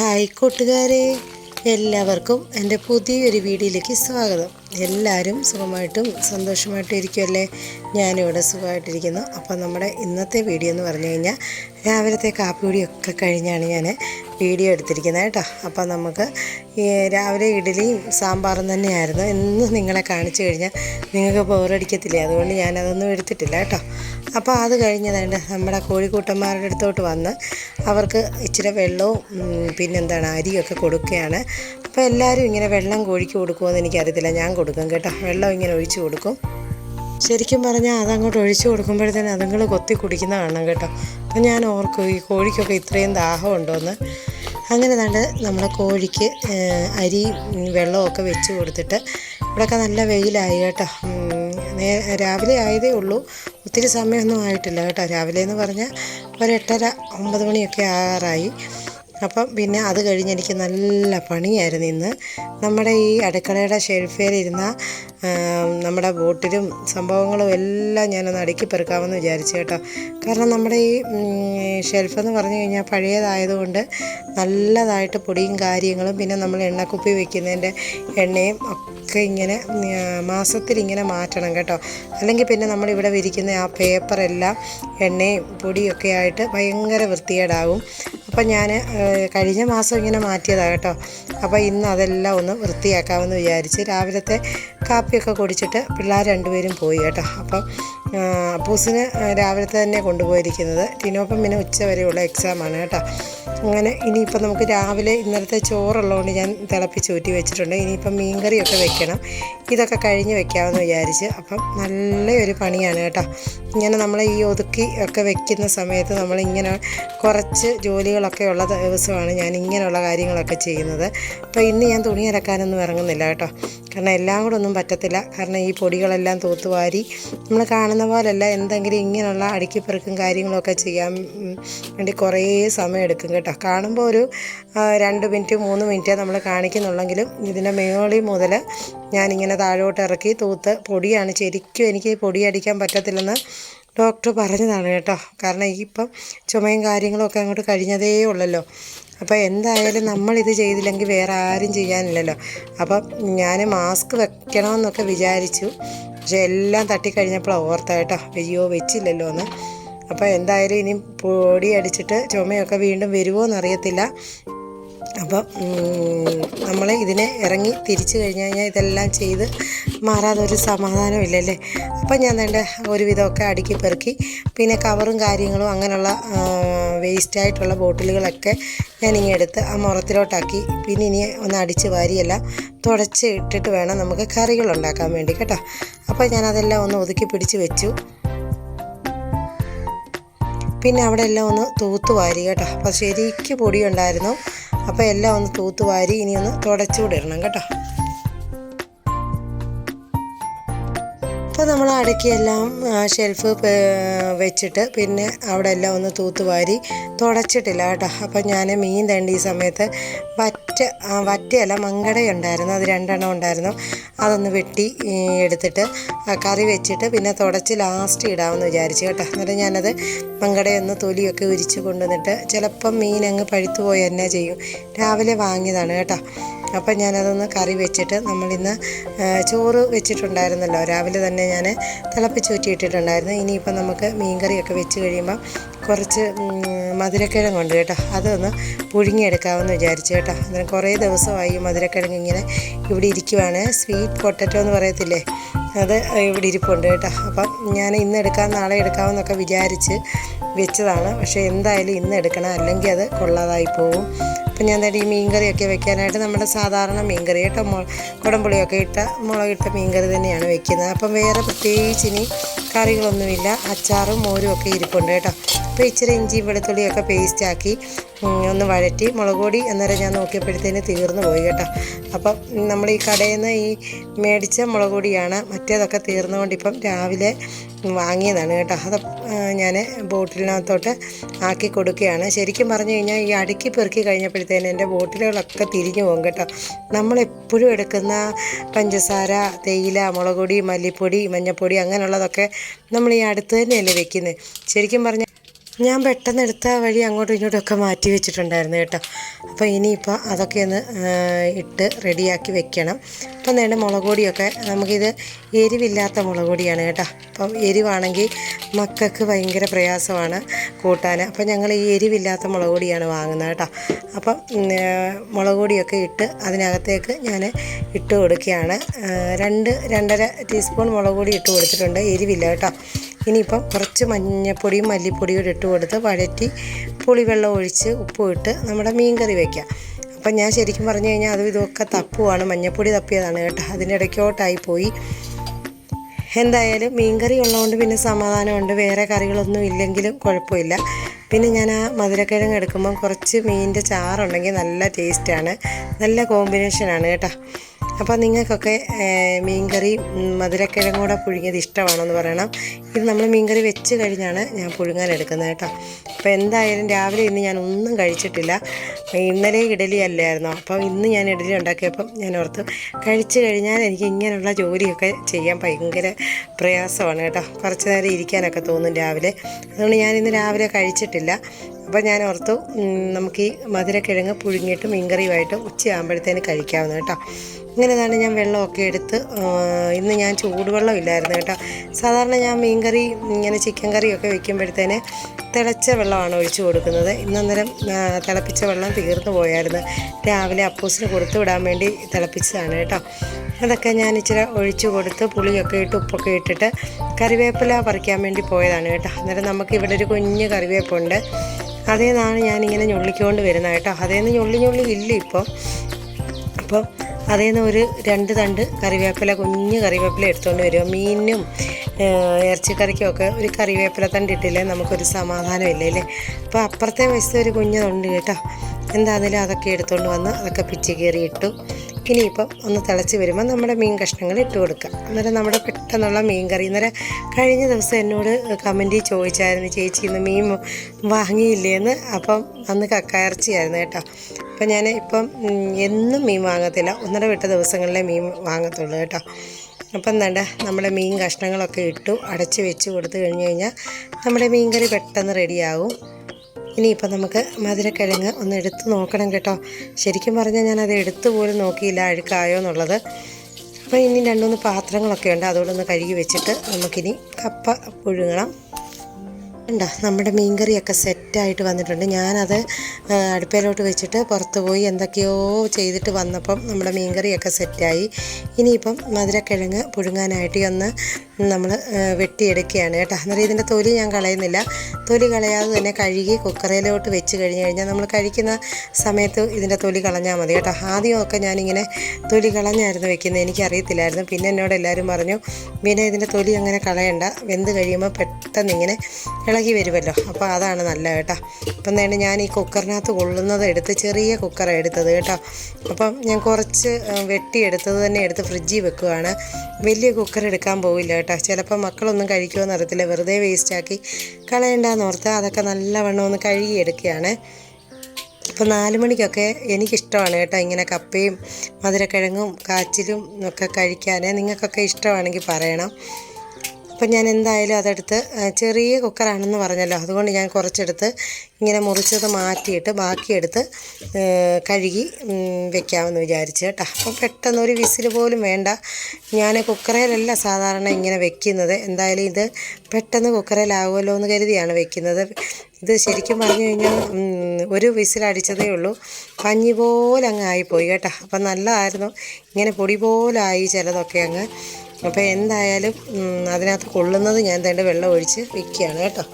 Hi കൂട്ടുകാരെ എല്ലാവർക്കും എന്റെ പുതിയൊരു വീഡിയോയിലേക്ക് സ്വാഗതം. എല്ലാവരും സുഖമായിട്ടും സന്തോഷമായിട്ടും ഇരിക്കുമല്ലേ ഞാനിവിടെ സുഖമായിട്ടിരിക്കുന്നു. അപ്പോൾ നമ്മുടെ ഇന്നത്തെ വീഡിയോ എന്ന് പറഞ്ഞു കഴിഞ്ഞാൽ രാവിലത്തെ കാപ്പിപ്പൊടിയൊക്കെ കഴിഞ്ഞാണ് ഞാൻ വീഡിയോ എടുത്തിരിക്കുന്നത് കേട്ടോ. അപ്പോൾ നമുക്ക് ഈ രാവിലെ ഇഡലിയും സാമ്പാറും തന്നെയായിരുന്നു. എന്നും നിങ്ങളെ കാണിച്ചു കഴിഞ്ഞാൽ നിങ്ങൾക്ക് ബോറടിക്കത്തില്ലേ അതുകൊണ്ട് ഞാനതൊന്നും എടുത്തിട്ടില്ല കേട്ടോ. അപ്പോൾ അത് കഴിഞ്ഞതാണ് നമ്മുടെ കോഴിക്കൂട്ടന്മാരുടെ അടുത്തോട്ട് വന്ന് അവർക്ക് ഇച്ചിരി വെള്ളവും പിന്നെന്താണ് അരിയൊക്കെ കൊടുക്കുകയാണ്. അപ്പോൾ എല്ലാവരും ഇങ്ങനെ വെള്ളം കോഴിക്ക് കൊടുക്കുമെന്ന് എനിക്കറിയത്തില്ല. ഞാൻ കൊടുക്കും കേട്ടോ. വെള്ളം ഇങ്ങനെ ഒഴിച്ചു കൊടുക്കും. ശരിക്കും പറഞ്ഞാൽ അതങ്ങോട്ട് ഒഴിച്ചു കൊടുക്കുമ്പോഴത്തേന് അതുങ്ങൾ കൊത്തി കുടിക്കുന്ന കാണണം കേട്ടോ. അപ്പം ഞാൻ ഓർക്കും ഈ കോഴിക്കൊക്കെ ഇത്രയും ദാഹം ഉണ്ടോയെന്ന് അങ്ങനെ കണ്ട് നമ്മുടെ കോഴിക്ക് അരി വെള്ളമൊക്കെ വെച്ച് കൊടുത്തിട്ട് ഇവിടെയൊക്കെ നല്ല വെയിലായി കേട്ടോ. രാവിലെ ആയതേ ഉള്ളൂ. ഒത്തിരി സമയമൊന്നും ആയിട്ടില്ല കേട്ടോ. രാവിലെ എന്ന് പറഞ്ഞാൽ ഒരു എട്ടര ഒമ്പത് മണിയൊക്കെ ആറായി. അപ്പം പിന്നെ അത് കഴിഞ്ഞ് എനിക്ക് നല്ല പണിയായിരുന്നു ഇന്ന്. നമ്മുടെ ഈ അടുക്കളയുടെ ഷെൽഫേലിരുന്ന നമ്മുടെ ബോട്ടിലും സംഭവങ്ങളും എല്ലാം ഞാനൊന്ന് അടുക്കി പെറുക്കാമെന്ന് വിചാരിച്ചു കേട്ടോ. കാരണം നമ്മുടെ ഈ ഷെൽഫ് എന്ന് പറഞ്ഞു കഴിഞ്ഞാൽ പഴയതായതുകൊണ്ട് നല്ലതായിട്ട് പൊടിയും കാര്യങ്ങളും പിന്നെ നമ്മൾ എണ്ണക്കുപ്പി വെക്കുന്നതിന്റെ എണ്ണയും ഒക്കെ ഇങ്ങനെ മാസത്തിൽ ഇങ്ങനെ മാറ്റണം കേട്ടോ. അല്ലെങ്കിൽ പിന്നെ നമ്മളിവിടെ വിരിക്കുന്ന ആ പേപ്പറെല്ലാം എണ്ണയും പൊടിയൊക്കെ ആയിട്ട് ഭയങ്കര വൃത്തികേടാകും. അപ്പം ഞാൻ കഴിഞ്ഞ മാസം ഇങ്ങനെ മാറ്റിയതാണ് കേട്ടോ. അപ്പോൾ ഇന്ന് അതെല്ലാം ഒന്ന് വൃത്തിയാക്കാമെന്ന് വിചാരിച്ച് രാവിലത്തെ കാപ്പിയൊക്കെ കുടിച്ചിട്ട് പിള്ളേർ രണ്ടുപേരും പോയി കേട്ടോ. അപ്പം അപ്പൂസിന് രാവിലത്തെ തന്നെ കൊണ്ടുപോയിരിക്കുന്നത്. ടിനോപ്പം പിന്നെ ഉച്ച വരെയുള്ള എക്സാമാണ് കേട്ടോ. അങ്ങനെ ഇനിയിപ്പം നമുക്ക് രാവിലെ ഇന്നലത്തെ ചോറുള്ളതുകൊണ്ട് ഞാൻ തിളപ്പിച്ച് ഊറ്റി വെച്ചിട്ടുണ്ട്. ഇനിയിപ്പം മീൻകറിയൊക്കെ വെക്കണം. ഇതൊക്കെ കഴിഞ്ഞ് വെക്കാമെന്ന് വിചാരിച്ച് അപ്പം നല്ലൊരു പണിയാണ് കേട്ടോ. ഇങ്ങനെ നമ്മൾ ഈ ഒതുക്കി ഒക്കെ വെക്കുന്ന സമയത്ത് നമ്മളിങ്ങനെ കുറച്ച് ജോലികളൊക്കെ ഉള്ള ദിവസമാണ് ഞാൻ ഇങ്ങനെയുള്ള കാര്യങ്ങളൊക്കെ ചെയ്യുന്നത്. അപ്പോൾ ഇന്ന് ഞാൻ തുണി അലക്കാനൊന്നും ഇറങ്ങുന്നില്ല കേട്ടോ. കാരണം എല്ലാം കൂടെ ഒന്നും പറ്റത്തില്ല. കാരണം ഈ പൊടികളെല്ലാം തൂത്തുവാരി നമ്മൾ കാണുന്ന പോലല്ല എന്തെങ്കിലും ഇങ്ങനെയുള്ള അടുക്കിപ്പെറുക്കും കാര്യങ്ങളൊക്കെ ചെയ്യാൻ വേണ്ടി കുറേ സമയം എടുക്കും കേട്ടോ. കാണുമ്പോൾ ഒരു രണ്ട് മിനിറ്റ് മൂന്ന് മിനിറ്റ് നമ്മൾ കാണിക്കുന്നുള്ളെങ്കിലും ഇതിന്റെ മേളി മുതൽ ഞാനിങ്ങനെ താഴോട്ട് ഇറക്കി തൂത്ത് പൊടിയാണ്. ശരിക്കും എനിക്ക് പൊടി അടിക്കാൻ പറ്റത്തില്ലെന്ന് ഡോക്ടർ പറഞ്ഞതാണ് കേട്ടോ. കാരണം ഇപ്പം ചുമയും കാര്യങ്ങളൊക്കെ അങ്ങോട്ട് കഴിഞ്ഞതേ ഉള്ളല്ലോ. അപ്പോൾ എന്തായാലും നമ്മളിത് ചെയ്തില്ലെങ്കിൽ വേറെ ആരും ചെയ്യാനില്ലല്ലോ. അപ്പം ഞാൻ മാസ്ക് വെക്കണമെന്നൊക്കെ വിചാരിച്ചു. പക്ഷെ എല്ലാം തട്ടിക്കഴിഞ്ഞപ്പോഴാണ് ഓർത്ത കേട്ടോ അയ്യോ വെച്ചില്ലല്ലോ എന്ന്. അപ്പോൾ എന്തായാലും ഇനി പൊടി അടിച്ചിട്ട് ചുമയൊക്കെ വീണ്ടും വരുമോ എന്നറിയത്തില്ല അപ്പം നമ്മൾ ഇതിനെ ഇറങ്ങി തിരിച്ചു കഴിഞ്ഞ് കഴിഞ്ഞാൽ ഇതെല്ലാം ചെയ്ത് മാറാതെ ഒരു സമാധാനമില്ലല്ലേ അപ്പം ഞാൻ വേണ്ട ഒരുവിധമൊക്കെ അടുക്കി പെറുക്കി പിന്നെ കവറും കാര്യങ്ങളും അങ്ങനെയുള്ള വേസ്റ്റായിട്ടുള്ള ബോട്ടിലുകളൊക്കെ ഞാൻ ഇനി എടുത്ത് ആ മുറത്തിലോട്ടാക്കി പിന്നെ ഇനി ഒന്ന് അടിച്ച് വാരിയെല്ലാം തുടച്ച് ഇട്ടിട്ട് വേണം നമുക്ക് കറികൾ ഉണ്ടാക്കാൻ വേണ്ടി കേട്ടോ. അപ്പോൾ ഞാനതെല്ലാം ഒന്ന് ഒതുക്കി പിടിച്ച് വെച്ചു. പിന്നെ അവിടെ എല്ലാം ഒന്ന് തൂത്ത് വാരി കേട്ടോ. അപ്പോൾ ശരിക്ക് പൊടിയുണ്ടായിരുന്നു അപ്പോൾ എല്ലാം ഒന്ന് തൂത്ത് വാരി ഇനി ഒന്ന് തുടച്ചുകൂടെ ഇടണം കേട്ടോ. അപ്പോൾ നമ്മൾ അടക്കിയെല്ലാം ഷെൽഫ് വെച്ചിട്ട് പിന്നെ അവിടെ എല്ലാം ഒന്ന് തൂത്തുവാരി തുടച്ചിട്ടില്ല കേട്ടോ. അപ്പം ഞാൻ മീൻ തണ്ടി ഈ സമയത്ത് വറ്റ വറ്റയല്ല വറ്റയല്ല മങ്കടയുണ്ടായിരുന്നു അത് രണ്ടെണ്ണം ഉണ്ടായിരുന്നു. അതൊന്ന് വെട്ടി എടുത്തിട്ട് കറി വെച്ചിട്ട് പിന്നെ തുടച്ച് ലാസ്റ്റ് ഇടാമെന്ന് വിചാരിച്ചു കേട്ടോ. എന്നിട്ട് ഞാനത് മങ്കടയൊന്ന് തൊലിയൊക്കെ ഉരിച്ച് കൊണ്ടുവന്നിട്ട് ചിലപ്പം മീൻ അങ്ങ് പഴുത്തു പോയി തന്നെ ചെയ്യും. രാവിലെ വാങ്ങിയതാണ് കേട്ടോ. അപ്പം ഞാനതൊന്ന് കറി വെച്ചിട്ട് നമ്മളിന്ന് ചോറ് വെച്ചിട്ടുണ്ടായിരുന്നല്ലോ. രാവിലെ തന്നെ ഞാൻ തിളപ്പിച്ചൂറ്റിയിട്ടിട്ടുണ്ടായിരുന്നു ഇനിയിപ്പം നമുക്ക് മീൻകറിയൊക്കെ വെച്ച് കഴിയുമ്പോൾ കുറച്ച് മധുരക്കിഴങ്ങ് ഉണ്ട് കേട്ടോ. അതൊന്ന് പുഴുങ്ങിയെടുക്കാമെന്ന് വിചാരിച്ചു കേട്ടോ. അതിന് കുറേ ദിവസമായി മധുരക്കിഴങ്ങ് ഇങ്ങനെ ഇവിടെ ഇരിക്കുവാണ്. സ്വീറ്റ് പൊട്ടറ്റോ എന്ന് പറയത്തില്ലേ? അത് ഇവിടെ ഇരിപ്പുണ്ട് കേട്ടോ. അപ്പം ഞാൻ ഇന്ന് എടുക്കാം നാളെ എടുക്കാമെന്നൊക്കെ വിചാരിച്ച് വെച്ചതാണ്. പക്ഷേ എന്തായാലും ഇന്ന് എടുക്കണം അല്ലെങ്കിൽ അത് കൊള്ളാതായി പോകും അപ്പം ഞാൻ ദേ ഈ മീൻകറിയൊക്കെ വെക്കാനായിട്ട് നമ്മുടെ സാധാരണ മീൻകറി കേട്ടോ മു കുടംപുളിയൊക്കെ ഇട്ട മുളകിട്ട മീൻകറി തന്നെയാണ് വെക്കുന്നത്. അപ്പം വേറെ പ്രത്യേകിച്ച് ഇനി കറികളൊന്നുമില്ല അച്ചാറും മോരും ഒക്കെ ഇരിപ്പുണ്ട് കേട്ടോ. അപ്പോൾ ഇച്ചിരി ഇഞ്ചി വെളുത്തുള്ളിയൊക്കെ പേസ്റ്റാക്കി ഒന്ന് വഴറ്റി. മുളക് പൊടി അന്നേരം ഞാൻ നോക്കിയപ്പോഴത്തേന് തീർന്നു പോയി കേട്ടോ. അപ്പം നമ്മൾ ഈ കടയിൽ നിന്ന് ഈ മേടിച്ച മുളക് പൊടിയാണ് മറ്റേതൊക്കെ തീർന്നുകൊണ്ട് ഇപ്പം രാവിലെ വാങ്ങിയതാണ് കേട്ടോ. അത് ഞാൻ ബോട്ടിലിനകത്തോട്ട് ആക്കി കൊടുക്കുകയാണ്. ശരിക്കും പറഞ്ഞു കഴിഞ്ഞാൽ ഈ അടുക്കി പെറുക്കി കഴിഞ്ഞപ്പോഴത്തേന് എന്റെ ബോട്ടിലുകളൊക്കെ തിരിഞ്ഞു പോകും കേട്ടോ. നമ്മളെപ്പോഴും എടുക്കുന്ന പഞ്ചസാര തേയില മുളകുപൊടി മല്ലിപ്പൊടി മഞ്ഞൾപ്പൊടി അങ്ങനെയുള്ളതൊക്കെ നമ്മൾ ഈ അടുത്ത് തന്നെയല്ലേ വെക്കുന്നത് ശരിക്കും പറഞ്ഞാൽ ഞാൻ പെട്ടെന്ന് എടുത്ത വഴി അങ്ങോട്ടും ഇങ്ങോട്ടും ഒക്കെ മാറ്റി വെച്ചിട്ടുണ്ടായിരുന്നു കേട്ടോ. അപ്പോൾ ഇനിയിപ്പോൾ അതൊക്കെ ഒന്ന് ഇട്ട് റെഡിയാക്കി വെക്കണം. അപ്പം നേരെ മുളക് പൊടിയൊക്കെ നമുക്കിത് എരിവില്ലാത്ത മുളക് പൊടിയാണ് കേട്ടോ. അപ്പം എരിവാണെങ്കിൽ മക്കൾക്ക് ഭയങ്കര പ്രയാസമാണ് കൂട്ടാൻ. അപ്പം ഞങ്ങൾ ഈ എരിവില്ലാത്ത മുളക് പൊടിയാണ് വാങ്ങുന്നത് കേട്ടോ. അപ്പം മുളക് പൊടിയൊക്കെ ഇട്ട് അതിനകത്തേക്ക് ഞാൻ ഇട്ട് കൊടുക്കുകയാണ്. രണ്ട് രണ്ടര ടീസ്പൂൺ മുളക് പൊടി ഇട്ട് കൊടുത്തിട്ടുണ്ട്. എരിവില്ല കേട്ടോ. ഇനിയിപ്പം കുറച്ച് മഞ്ഞപ്പൊടിയും മല്ലിപ്പൊടിയും ഇട്ട് കൊടുത്ത് വഴറ്റി പുളിവെള്ളം ഒഴിച്ച് ഉപ്പും ഇട്ട് നമ്മുടെ മീൻ കറി വയ്ക്കാം അപ്പം ഞാൻ ശരിക്കും പറഞ്ഞു കഴിഞ്ഞാൽ അതും ഇതൊക്കെ തപ്പുവാണ്. മഞ്ഞപ്പൊടി തപ്പിയതാണ് കേട്ടോ. അതിന്റെ ഇടയ്ക്കോട്ടായി പോയി. എന്തായാലും മീൻകറി ഉള്ളതുകൊണ്ട് പിന്നെ സമാധാനമുണ്ട്. വേറെ കറികളൊന്നും ഇല്ലെങ്കിലും കുഴപ്പമില്ല. പിന്നെ ഞാൻ ആ മധുരക്കിഴങ്ങ് എടുക്കുമ്പം കുറച്ച് മീനിന്റെ ചാറുണ്ടെങ്കിൽ നല്ല ടേസ്റ്റാണ്. നല്ല കോമ്പിനേഷനാണ് കേട്ടോ. അപ്പോൾ നിങ്ങൾക്കൊക്കെ മീൻകറി മധുരക്കിഴങ്ങ് കൂടെ പുഴുങ്ങിയത് ഇഷ്ടമാണെന്ന് പറയണം. ഇത് നമ്മൾ മീൻകറി വെച്ച് കഴിഞ്ഞാണ് ഞാൻ പുഴുങ്ങാൻ എടുക്കുന്നത് കേട്ടോ. അപ്പോൾ എന്തായാലും രാവിലെ ഇന്ന് ഞാൻ ഒന്നും കഴിച്ചിട്ടില്ല. ഇന്നലെ ഇഡലി അല്ലായിരുന്നു? അപ്പോൾ ഇന്ന് ഞാൻ ഇഡലി ഉണ്ടാക്കിയപ്പം ഞാൻ ഓർത്തു കഴിച്ചു കഴിഞ്ഞാൽ എനിക്ക് ഇങ്ങനെയുള്ള ജോലിയൊക്കെ ചെയ്യാൻ ഭയങ്കര പ്രയാസമാണ് കേട്ടോ. കുറച്ച് നേരം ഇരിക്കാനൊക്കെ തോന്നും രാവിലെ. അതുകൊണ്ട് ഞാൻ ഇന്ന് രാവിലെ കഴിച്ചിട്ടില്ല. അപ്പോൾ ഞാൻ ഓർത്തു നമുക്ക് ഈ മധുരക്കിഴങ്ങ് പുഴുങ്ങിയിട്ട് മീൻകറിയുമായിട്ട് ഉച്ചയാകുമ്പോഴത്തേന് കഴിക്കാവുന്ന കേട്ടോ. ഇങ്ങനെ തന്നെ ഞാൻ വെള്ളമൊക്കെ എടുത്ത് ഇന്ന് ഞാൻ ചൂടുവെള്ളം ഇല്ലായിരുന്നു കേട്ടോ. സാധാരണ ഞാൻ മീൻകറി ഇങ്ങനെ ചിക്കൻ കറിയൊക്കെ വെക്കുമ്പോഴത്തേന് തിളച്ച വെള്ളമാണ് ഒഴിച്ചു കൊടുക്കുന്നത്. ഇന്നന്നേരം തിളപ്പിച്ച വെള്ളം തീർന്നു പോയായിരുന്നു. രാവിലെ അപ്പൂസിന് കൊടുത്തു വിടാൻ വേണ്ടി തിളപ്പിച്ചതാണ് കേട്ടോ. അതൊക്കെ ഞാൻ ഇച്ചിരി ഒഴിച്ചു കൊടുത്ത് പുളിയൊക്കെ ഇട്ട് ഉപ്പൊക്കെ ഇട്ടിട്ട് കറിവേപ്പില പറിക്കാൻ വേണ്ടി പോയതാണ് കേട്ടോ. അന്നേരം നമുക്ക് ഇവിടെ ഒരു കുഞ്ഞ് കറിവേപ്പുണ്ട്. അതേന്നാണ് ഞാനിങ്ങനെ ഞൊള്ളിക്കൊണ്ട് വരുന്നത് കേട്ടോ. അതേന്ന് ഞൊള്ളി ഞൊള്ളി ഇല്ല ഇപ്പോൾ അപ്പം അതിൽ നിന്ന് ഒരു രണ്ട് തണ്ട് കറിവേപ്പില കുഞ്ഞ് കറിവേപ്പില എടുത്തുകൊണ്ട് വരിക മീനും ഇറച്ചിക്കറിക്കുമൊക്കെ ഒരു കറിവേപ്പില തണ്ട് ഇട്ടില്ലേ നമുക്കൊരു സമാധാനമില്ലേ അല്ലേ? അപ്പോൾ അപ്പുറത്തെ വശത്ത് ഒരു കുഞ്ഞതുണ്ട് കേട്ടോ. എന്താണെങ്കിലും അതൊക്കെ എടുത്തുകൊണ്ട് വന്ന് അതൊക്കെ പിച്ച് കയറി ഇട്ടു. ഇനിയിപ്പം ഒന്ന് തിളച്ച് വരുമ്പോൾ നമ്മുടെ മീൻ കഷ്ണങ്ങൾ ഇട്ട് കൊടുക്കുക അന്നേരം നമ്മുടെ പെട്ടെന്നുള്ള മീൻ കറി. അന്നേരം കഴിഞ്ഞ ദിവസം എന്നോട് കമന്റിൽ ചോദിച്ചായിരുന്നു ചേച്ചി ഇന്ന് മീൻ വാങ്ങിയില്ലേന്ന്? അപ്പം അന്ന് കക്കയിറച്ചിയായിരുന്നു കേട്ടോ. അപ്പം ഞാൻ ഇപ്പം എന്നും മീൻ വാങ്ങത്തില്ല. ഒന്നര വിട്ട ദിവസങ്ങളിലെ മീൻ വാങ്ങത്തുള്ളൂ കേട്ടോ. അപ്പം എന്താണ്ട് നമ്മുടെ മീൻ കഷ്ണങ്ങളൊക്കെ ഇട്ടു അടച്ച് വെച്ച് കൊടുത്തു കഴിഞ്ഞ് കഴിഞ്ഞാൽ നമ്മുടെ മീൻ കറി പെട്ടെന്ന് റെഡിയാവും ഇനിയിപ്പോൾ നമുക്ക് മധുരക്കിഴങ്ങ് ഒന്ന് എടുത്ത് നോക്കണം കേട്ടോ. ശരിക്കും പറഞ്ഞാൽ ഞാനത് എടുത്തു പോലും നോക്കിയില്ല അഴുക്കായോ എന്നുള്ളത്. അപ്പോൾ ഇനി രണ്ടുമൂന്ന് പാത്രങ്ങളൊക്കെ ഉണ്ട് അതുകൊണ്ടൊന്ന് കഴുകി വെച്ചിട്ട് നമുക്കിനി കപ്പ പുഴുങ്ങണം. ഉണ്ടോ നമ്മുടെ മീൻകറിയൊക്കെ സെറ്റായിട്ട് വന്നിട്ടുണ്ട്. ഞാനത് അടുപ്പയിലോട്ട് വെച്ചിട്ട് പുറത്ത് പോയി എന്തൊക്കെയോ ചെയ്തിട്ട് വന്നപ്പം നമ്മുടെ മീൻകറിയൊക്കെ സെറ്റായി. ഇനിയിപ്പം മധുരക്കിഴങ്ങ് പുഴുങ്ങാനായിട്ട് ഒന്ന് നമ്മൾ വെട്ടിയെടുക്കുകയാണ് കേട്ടോ. അന്നേരം ഇതിന്റെ തൊലി ഞാൻ കളയുന്നില്ല. തൊലി കളയാതെ തന്നെ കഴുകി കുക്കറിലോട്ട് വെച്ച് കഴിഞ്ഞ് കഴിഞ്ഞാൽ നമ്മൾ കഴിക്കുന്ന സമയത്ത് ഇതിന്റെ തൊലി കളഞ്ഞാൽ മതി കേട്ടോ. ആദ്യമൊക്കെ ഞാനിങ്ങനെ തൊലി കളഞ്ഞായിരുന്നു വെക്കുന്നത്. എനിക്കറിയത്തില്ലായിരുന്നു. പിന്നെ എന്നോട് എല്ലാവരും പറഞ്ഞു പിന്നെ ഇതിന്റെ തൊലി അങ്ങനെ കളയണ്ട. വെന്ത് കഴിയുമ്പോൾ പെട്ടെന്ന് ഇങ്ങനെ ഇളകി വരുമല്ലോ. അപ്പോൾ അതാണ് നല്ല കേട്ടോ. അപ്പം തന്നെ ഞാൻ ഈ കുക്കറിനകത്ത് കൊള്ളുന്നത് എടുത്ത് ചെറിയ കുക്കറാണ് എടുത്തത് കേട്ടോ. അപ്പം ഞാൻ കുറച്ച് വെട്ടി വെട്ടിയെടുത്തത് തന്നെ എടുത്ത് ഫ്രിഡ്ജിൽ വെക്കുകയാണ് വലിയ കുക്കർ എടുക്കാൻ പോവില്ല കേട്ടോ. ചിലപ്പോൾ മക്കളൊന്നും കഴിക്കുമെന്ന് അറിയത്തില്ല. വെറുതെ വേസ്റ്റാക്കി കളയണ്ടെന്ന് ഓർത്ത് അതൊക്കെ നല്ലവണ്ണം ഒന്ന് കഴുകി കഴുകിയെടുക്കുകയാണ് അപ്പോൾ നാല് മണിക്കൊക്കെ എനിക്കിഷ്ടമാണ് കേട്ടോ ഇങ്ങനെ കപ്പയും മധുരക്കിഴങ്ങും കാച്ചിലും ഒക്കെ കഴിക്കാൻ നിങ്ങൾക്കൊക്കെ ഇഷ്ടമാണെങ്കിൽ പറയണം. അപ്പം ഞാൻ എന്തായാലും അതെടുത്ത് ചെറിയ കുക്കറാണെന്ന് പറഞ്ഞല്ലോ. അതുകൊണ്ട് ഞാൻ കുറച്ചെടുത്ത് ഇങ്ങനെ മുറിച്ചത് മാറ്റിയിട്ട് ബാക്കിയെടുത്ത് കഴുകി വെക്കാമെന്ന് വിചാരിച്ചു കേട്ടോ. അപ്പോൾ പെട്ടെന്ന് ഒരു വിസിൽ പോലും വേണ്ട. ഞാൻ കുക്കറയിലല്ല സാധാരണ ഇങ്ങനെ വെക്കുന്നത്. എന്തായാലും ഇത് പെട്ടെന്ന് കുക്കറയിലാവുമല്ലോ എന്ന് കരുതിയാണ് വെക്കുന്നത്. ഇത് ശരിക്കും പറഞ്ഞു കഴിഞ്ഞാൽ ഒരു വിസിലടിച്ചതേ ഉള്ളൂ. പഞ്ഞി പോലെ അങ്ങ് ആയിപ്പോയി കേട്ടോ. അപ്പം നല്ലതായിരുന്നു. ഇങ്ങനെ പൊടി പോലായി ചിലതൊക്കെ അങ്ങ്. അപ്പോൾ എന്തായാലും അതിനകത്ത് കൊള്ളുന്നത് ഞാൻ തേണ്ട വെള്ളം ഒഴിച്ച് വെക്കുകയാണ് കേട്ടോ.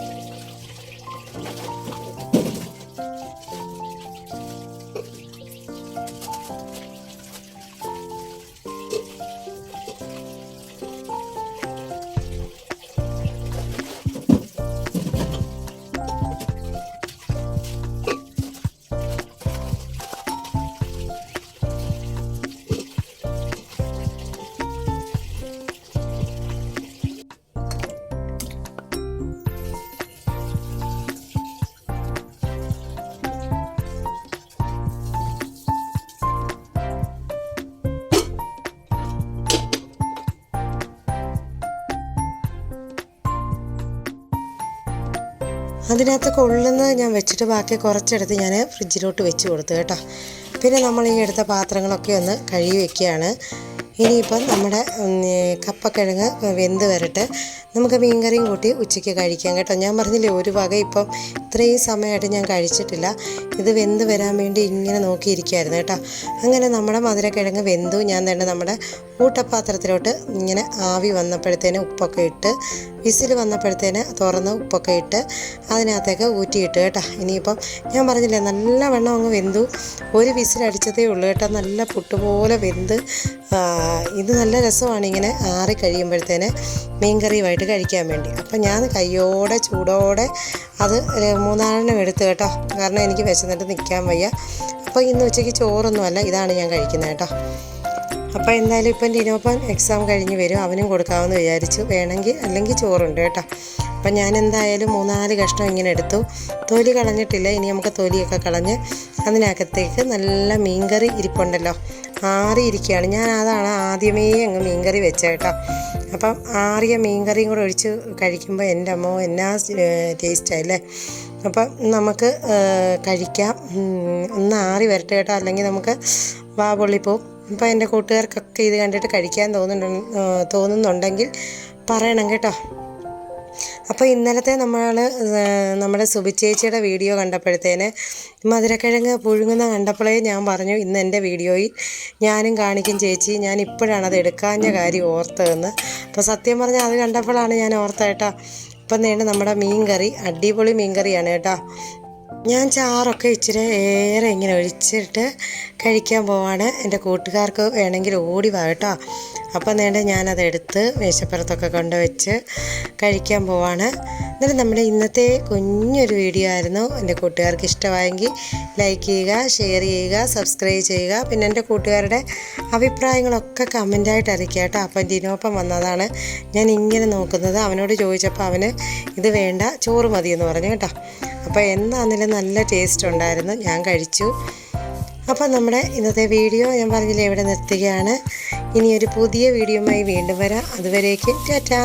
അതിനകത്ത് കൊള്ളുന്നത് ഞാൻ വെച്ചിട്ട് ബാക്കി കുറച്ചെടുത്ത് ഞാൻ ഫ്രിഡ്ജിലോട്ട് വെച്ച് കൊടുത്തു കേട്ടോ. പിന്നെ നമ്മൾ ഈ എടുത്ത പാത്രങ്ങളൊക്കെ ഒന്ന് കഴുകി വെക്കുകയാണ്. ഇനിയിപ്പം നമ്മുടെ കപ്പക്കിഴങ്ങ് വെന്ത് വരട്ടെ. നമുക്ക് മീൻകറിയും കൂട്ടി ഉച്ചയ്ക്ക് കഴിക്കാം കേട്ടോ. ഞാൻ പറഞ്ഞില്ലേ ഒരു വക ഇപ്പം ഇത്രയും സമയമായിട്ട് ഞാൻ കഴിച്ചിട്ടില്ല. ഇത് വെന്ത് വരാൻ വേണ്ടി ഇങ്ങനെ നോക്കിയിരിക്കുമായിരുന്നു കേട്ടോ. അങ്ങനെ നമ്മുടെ മധുരക്കിഴങ്ങ് വെന്തു. ഞാൻ തന്നെ നമ്മുടെ ഊട്ടപ്പാത്രത്തിലോട്ട് ഇങ്ങനെ ആവി വന്നപ്പോഴത്തേന് ഉപ്പൊക്കെ ഇട്ട് വിസിൽ വന്നപ്പോഴത്തേന് തുറന്ന് ഉപ്പൊക്കെ ഇട്ട് അതിനകത്തേക്ക് ഊറ്റിയിട്ട് കേട്ടോ. ഇനിയിപ്പം ഞാൻ പറഞ്ഞില്ലേ നല്ല വെള്ളം അങ്ങ് വെന്തു. ഒരു വിസിലടിച്ചതേ ഉള്ളൂ കേട്ടോ. നല്ല പുട്ടുപോലെ വെന്ത് ഇത് നല്ല രസമാണ് ഇങ്ങനെ ആറി കഴിയുമ്പോഴത്തേന് മീൻകറിയുമായിട്ട് കഴിക്കാൻ വേണ്ടി. അപ്പം ഞാൻ കയ്യോടെ ചൂടോടെ അത് മൂന്നാലെണ്ണം എടുത്ത് കേട്ടോ. കാരണം എനിക്ക് വിശന്നിട്ട് നിൽക്കാൻ വയ്യ. അപ്പോൾ ഇന്ന് ഉച്ചയ്ക്ക് ചോറൊന്നുമല്ല ഇതാണ് ഞാൻ കഴിക്കുന്നത് കേട്ടോ. അപ്പോൾ എന്തായാലും ഇപ്പം ലിനോപ്പൻ എക്സാം കഴിഞ്ഞ് വരും. അവനും കൊടുക്കാമെന്ന് വിചാരിച്ചു. വേണമെങ്കിൽ അല്ലെങ്കിൽ ചോറുണ്ട് കേട്ടോ. അപ്പം ഞാൻ എന്തായാലും മൂന്നാൽ കഷ്ണം ഇങ്ങനെ എടുത്തു. തൊലി കളഞ്ഞിട്ടില്ല. ഇനി നമുക്ക് തൊലിയൊക്കെ കളഞ്ഞ് അതിനകത്തേക്ക് നല്ല മീൻകറി ഇരിപ്പുണ്ടല്ലോ. ആറിയിരിക്കുകയാണ് ഞാൻ അതാണ് ആദ്യമേ അങ്ങ് മീൻകറി വെച്ചേട്ടോ അപ്പം ആറിയ മീൻകറിയും കൂടെ ഒഴിച്ച് കഴിക്കുമ്പോൾ എന്റെ അമ്മ എന്നാ ടേസ്റ്റായില്ലേ അപ്പം നമുക്ക് കഴിക്കാം. ഒന്ന് ആറി വരട്ടെ കേട്ടോ. അല്ലെങ്കിൽ നമുക്ക് വാ പൊള്ളിപ്പോവും അപ്പോൾ എന്റെ കൂട്ടുകാർക്കൊക്കെ ഇത് കണ്ടിട്ട് കഴിക്കാൻ തോന്നുന്നുണ്ട് തോന്നുന്നുണ്ടെങ്കിൽ പറയണം കേട്ടോ. അപ്പോൾ ഇന്നലത്തെ നമ്മൾ നമ്മുടെ സുബിച്ചേച്ചിയുടെ വീഡിയോ കണ്ടപ്പോഴത്തേന് മധുരക്കിഴങ്ങ് പുഴുങ്ങുന്ന കണ്ടപ്പോഴേ ഞാൻ പറഞ്ഞു ഇന്ന് എന്റെ വീഡിയോയിൽ ഞാനും കാണിക്കും ചേച്ചി ഞാൻ ഇപ്പോഴാണ് അത് എടുക്കാഞ്ഞ കാര്യം ഓർത്തതെന്ന്. അപ്പോൾ സത്യം പറഞ്ഞാൽ അത് കണ്ടപ്പോഴാണ് ഞാൻ ഓർത്ത കേട്ടോ. ഇപ്പം നേണ്ട നമ്മുടെ മീൻ കറി അടിപൊളി മീൻ കറിയാണ് കേട്ടോ. ഞാൻ ചാറൊക്കെ ഇച്ചിരി ഏറെ ഇങ്ങനെ ഒഴിച്ചിട്ട് കഴിക്കാൻ പോവാണ്. എന്റെ കൂട്ടുകാർക്ക് വേണമെങ്കിൽ ഓടി വാ കേട്ടോ. അപ്പം നേണ്ട ഞാനതെടുത്ത് മേശപ്പുറത്തൊക്കെ കൊണ്ടുവച്ച് കഴിക്കാൻ പോവാണ്. എന്നിട്ട് നമ്മുടെ ഇന്നത്തെ കുഞ്ഞൊരു വീഡിയോ ആയിരുന്നു. എന്റെ കൂട്ടുകാർക്ക് ഇഷ്ടമായെങ്കിൽ ലൈക്ക് ചെയ്യുക ഷെയർ ചെയ്യുക സബ്സ്ക്രൈബ് ചെയ്യുക. പിന്നെ എന്റെ കൂട്ടുകാരുടെ അഭിപ്രായങ്ങളൊക്കെ കമന്റായിട്ട് അറിയിക്കുക കേട്ടോ. അപ്പം ദിനോപ്പം വന്നതാണ്. ഞാൻ ഇങ്ങനെ നോക്കുന്നത്. അവനോട് ചോദിച്ചപ്പോൾ അവന് ഇത് വേണ്ട ചോറ് മതിയെന്ന് പറഞ്ഞു കേട്ടോ. അപ്പോൾ എന്താണെങ്കിലും നല്ല ടേസ്റ്റ് ഉണ്ടായിരുന്നു. ഞാൻ കഴിച്ചു. അപ്പോൾ നമ്മുടെ ഇന്നത്തെ വീഡിയോ ഞാൻ പറഞ്ഞില്ല ഇവിടെ നിർത്തുകയാണ്. ഇനി ഒരു പുതിയ വീഡിയോയുമായി വീണ്ടും വരാം. അതുവരേക്കും ടാറ്റാ.